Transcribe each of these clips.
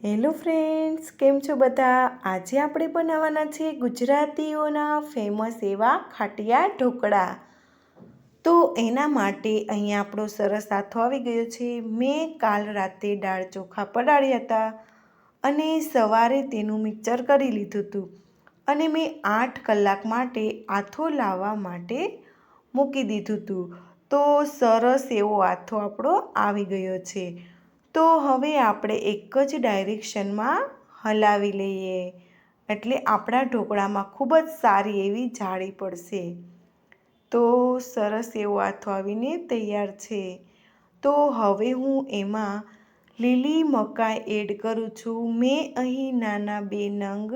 Hello friends, કેમ છો બધા? આજે આપણે બનાવવાના છે ગુજરાતીઓના ફેમસ એવા ખાટિયા ઢોકળા. તો એના માટે અહીંયા આપણો સરસ હાથો આવી ગયો છે. મેં કાલ રાતે દાળ ચોખા પડાડ્યા હતા અને સવારે તેનું મિક્સર કરી લીધું હતું અને મેં આઠ કલાક માટે આથો લાવવા માટે મૂકી દીધું હતું. તો સરસ એવો આથો આપણો આવી ગયો છે. તો હવે આપણે એક જ ડાયરેક્શનમાં હલાવી લઈએ. એટલે આપણા ઢોકળામાં ખૂબ જ સારી એવી જાળી પડશે. તો સરસ એવો આથો આવીને તૈયાર છે. તો હવે હું એમાં લીલી મકાઈ એડ કરું છું. મેં અહીં નાના બે નંગ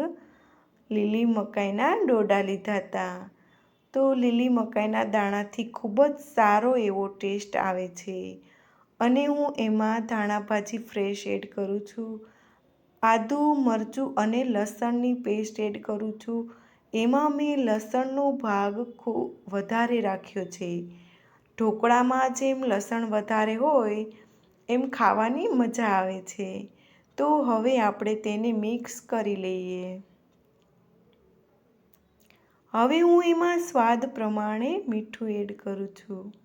લીલી મકાઈના ડોડા લીધા હતા. તો લીલી મકાઈના દાણાથી ખૂબ જ સારો એવો ટેસ્ટ આવે છે. અને હું એમાં ધાણા ભાજી ફ્રેશ એડ કરું છું. આદું, મરચું અને લસણની પેસ્ટ એડ કરું છું. એમાં મેં લસણનો ભાગ ખૂબ વધારે રાખ્યો છે. ઢોકળામાં જેમ લસણ વધારે હોય, એમ ખાવાની મજા આવે છે. તો હવે આપણે તેને મિક્સ કરી લઈએ. હવે હું એમાં સ્વાદ પ્રમાણે મીઠું એડ કરું છું.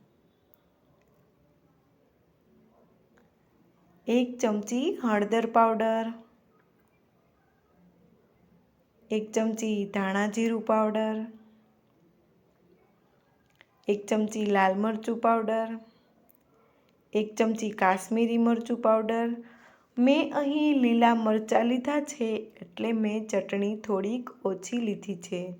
એક ચમચી હળદર પાવડર, એક ચમચી ધાણા જીરું પાવડર, એક ચમચી લાલ મરચું પાવડર, એક ચમચી કાશ્મીરી મરચું પાવડર. મેં અહીં લીલા મરચાં લીધા છે એટલે મેં ચટણી થોડીક ઓછી લીધી છે.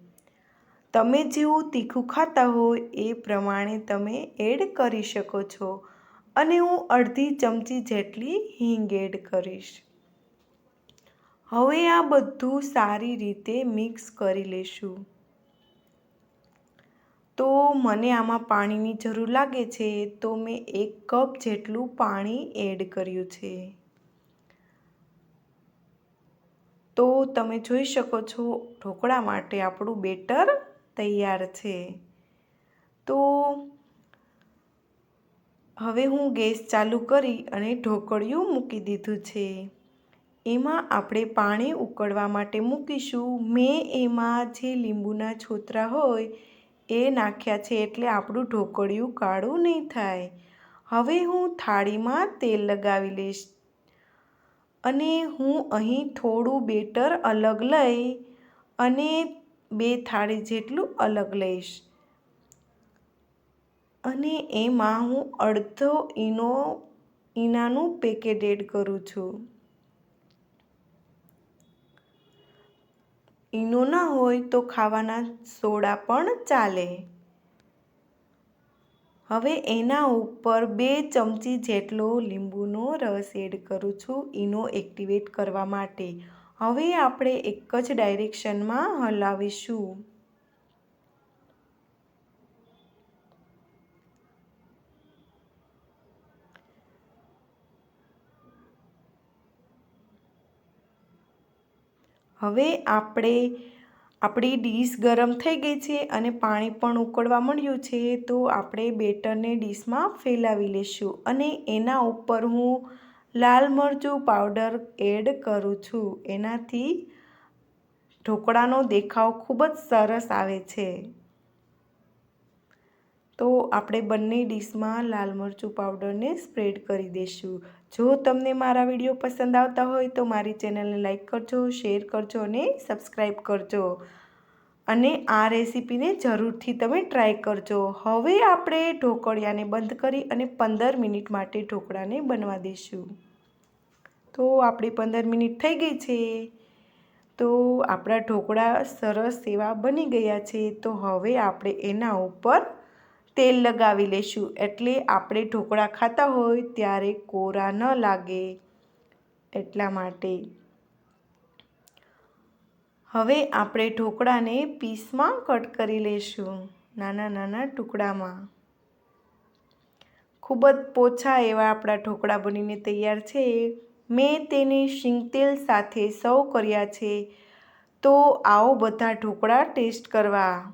તમે જેવું તીખું ખાતા હોય એ પ્રમાણે તમે એડ કરી શકો છો. અને હું અડધી ચમચી જેટલી હિંગ એડ કરીશ. હવે આ બધું સારી રીતે મિક્સ કરી લેશું. તો મને આમાં પાણીની જરૂર લાગે છે, તો મેં એક કપ જેટલું પાણી એડ કર્યું છે. તો તમે જોઈ શકો છો, ઢોકળા માટે આપણું બેટર તૈયાર છે. તો હવે હું ગેસ ચાલુ કરી અને ઢોકળિયું મૂકી દીધું છે. એમાં આપણે પાણી ઉકળવા માટે મૂકીશું. મેં એમાં જે લીંબુના છોતરા હોય એ નાખ્યા છે એટલે આપણું ઢોકળિયું કાળું નહીં થાય. હવે હું થાળીમાં તેલ લગાવી લઈશ. અને હું અહીં થોડું બેટર અલગ લઈ અને બે થાળી જેટલું અલગ લઈશ. અને એમાં હું અડધો ઈનો, ઈનાનું પેકેટ એડ કરું છું. ઈનો ના હોય તો ખાવાના સોડા પણ ચાલે. હવે એના ઉપર બે ચમચી જેટલો લીંબુનો રસ એડ કરું છું ઈનો એક્ટિવેટ કરવા માટે. હવે આપણે એક જ ડાયરેક્શનમાં હલાવીશું. હવે આપણે આપણી ડીશ ગરમ થઈ ગઈ છે અને પાણી પણ ઉકળવા મળ્યું છે, તો આપણે બેટરને ડીશમાં ફેલાવી લઈશું અને એના ઉપર હું લાલ મરચું પાવડર એડ કરું છું. એનાથી ઢોકળાનો દેખાવ ખૂબ જ સરસ આવે છે. તો આપણે બંને ડીશમાં લાલ મરચું પાવડરને સ્પ્રેડ કરી દઈશું. જો તમને મારા વીડિયો પસંદ આવતા હોય તો મારી ચેનલને લાઇક કરજો શેર કરજો અને સબસ્ક્રાઈબ કરજો. અને આ રેસીપીને જરૂરથી તમે ટ્રાય કરજો. હવે આપણે ઢોકળિયાને બંધ કરી અને પંદર મિનિટ માટે ઢોકળાને બનવા દઈશું. તો આપણી પંદર મિનિટ થઈ ગઈ છે. તો આપણા ઢોકળા સરસ એવા બની ગયા છે. તો હવે આપણે એના ઉપર તેલ લગાવી લઈશું એટલે આપણે ઢોકળા ખાતા હોય ત્યારે કોરા ન લાગે. એટલા માટે હવે આપણે ઢોકળાને પીસમાં કટ કરી લઈશું નાના નાના ટુકડામાં. ખૂબ જ પોછા એવા આપણા ઢોકળા બનીને તૈયાર છે. મેં તેને શીંગતેલ સાથે સર્વ કર્યા છે. તો આવો બધા ઢોકળા ટેસ્ટ કરવા.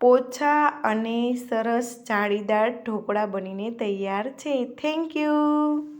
પોચા અને સરસ જાળીદાર ઢોકળા બનીને તૈયાર છે. Thank you